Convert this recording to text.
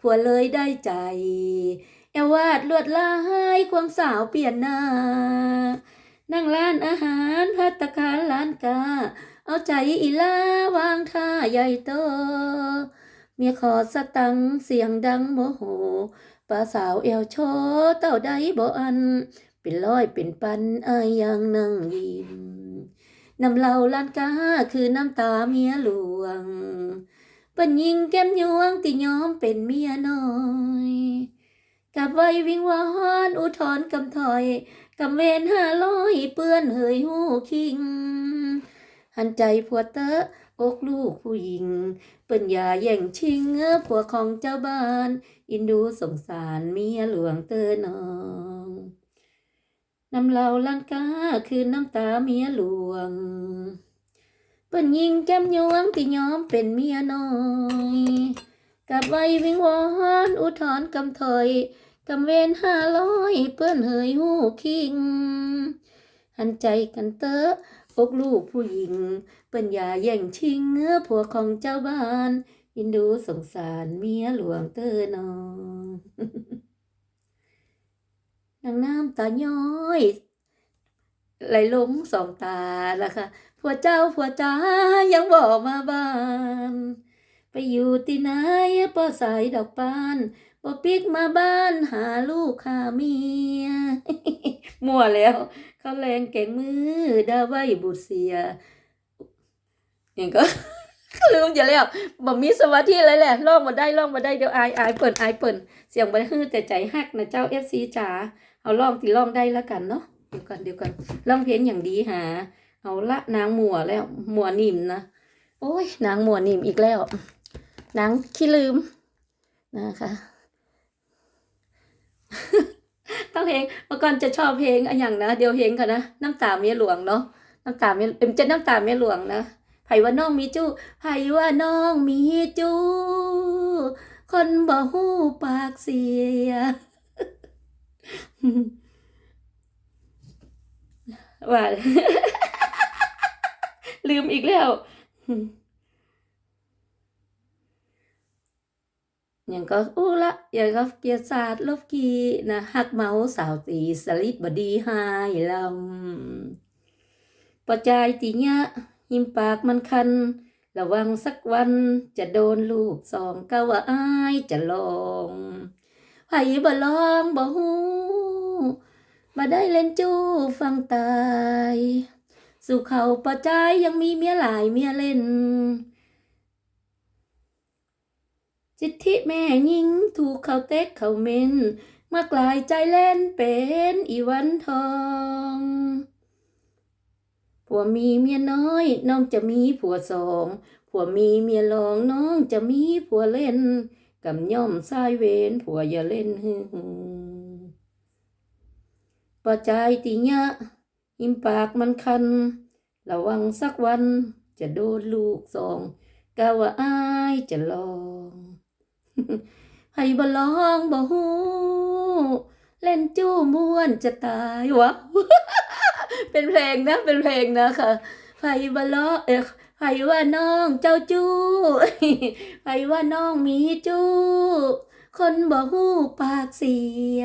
ผัวเลยได้ใจ แอววาดลวดลายความสาวเปลี่ยนหน้า นั่งร้านอาหารพัตคารร้านกา เอาใจอีลาวางท่าใหญ่โต เมียขอสตังเสียงดังโมโหป้าสาวเอวโชเต้าใดบ่อัน เป็นร้อยเป็นปันอายยังนั่งยิ้มน้ำเหล่าล้านกาคือน้ำตาเมียหลวง ปิ้นยิงแก้มยวงติยอมเป็นเมียน้อยกับไว้วิ่งวอนอุทธรกำถอยกำเวนห้าร้อยเปื้อนเหยหูคิง หันใจผัวเตอะอกลูกผู้หญิง เปิ้นยาแย่งชิงเงื้อผัวของเจ้าบ้าน อินดูสงสารเมียหลวงเตอน้องน้ำเหล่าล้านกาคือน้ำตาเมียหลวง เปิ้นยิงแก้มยวงที่ยอมเป็นเมียน้อยกับไว้วิงวอนอุทธรกำถอยกำเวนห้าร้อยเปื้อนเหยหูคิง หันใจกันเตอะอกลูกผู้หญิง เปิ้นอย่าแย่งชิงเงื้อผัวของเจ้าบ้านอินดูสงสารเมียหลวงเตอนองนางน้ำตาย้อยไหลลงสองตาละค่ะ ผัวเจ้าผัวจ้ายังบอกมาบ้าน ไปอยู่ที่ไหนป้อสายดอกปานป้อปิกมาบ้านหาลูกหาเมียมั่วแล้ว เขาแรงแก่งมือดาไว้บุตรเสียอย่างก็ลืมอย่าแล้วบ่มีสมาธิอะไรแหละลองมาได้ลองมาได้เดี๋ยวอายอายเปิ่นอายเปิ่นเสียงบ่ฮือแต่ใจฮักนะเจ้า FC จ๋าเอาลองที่ลองได้แล้วกันเนาะเดี๋ยวก่อนเดี๋ยวก่อนลองเพลงอย่างดีหา เอาละนางหมัวแล้วหมัวนิ่มนะโอ้ยนางหมัวนิ่มอีกแล้วนางขี้ลืมนะคะต้องเพลงเมื่อก่อนจะชอบเพลงอะอย่างนะเดี๋ยวเพลงก่อนนะน้ำตาเมียหลวงเนาะน้ำตาเมียเป็นจะน้ำตาเมียหลวงนะไผว่าน้องมีจู้ไผว่าน้องมีจู้คนบ่ฮู้ปากเสียว่า ลืมอีกแล้ว อย่างก็อู้ละอย่างก็เกียรติศาสตร์ลบกีนะหักเมาสาวตีสลิดบดีหายลำปจายตีเนี้ยหิมปากมันคัน ระวังสักวันจะโดนลูกสองก็ว่าอายจะลองไผบ่ลองบ่ฮู้มาได้เล่นจู้ฟังตาย สู่เขาปจายยังมีเมียหลายเมียเล่นจิตทิแม่ยิงถูกเขาเต็กเขาเมนมากลายใจเล่นเป็นอีวันทองผัวมีเมียน้อยน้องจะมีผัวสองผัวมีเมียรองน้องจะมีผัวเล่นกำย่อมสายเวนผัวอย่าเล่นฮือฮือปะใจายติยะ หิมปากมันคัน ระวังสักวัน จะโดนลูกสองกะว่าอายจะลองให้บ่ลองบ่ฮู้เล่นจู้ม่วนจะตายวะ เป็นเพลงนะ เป็นเพลงนะค่ะไผบ่ลอเออไผว่าน้องเจ้าจู้ไผว่าน้องมีจู้ คนบ่ฮู้ปากเสีย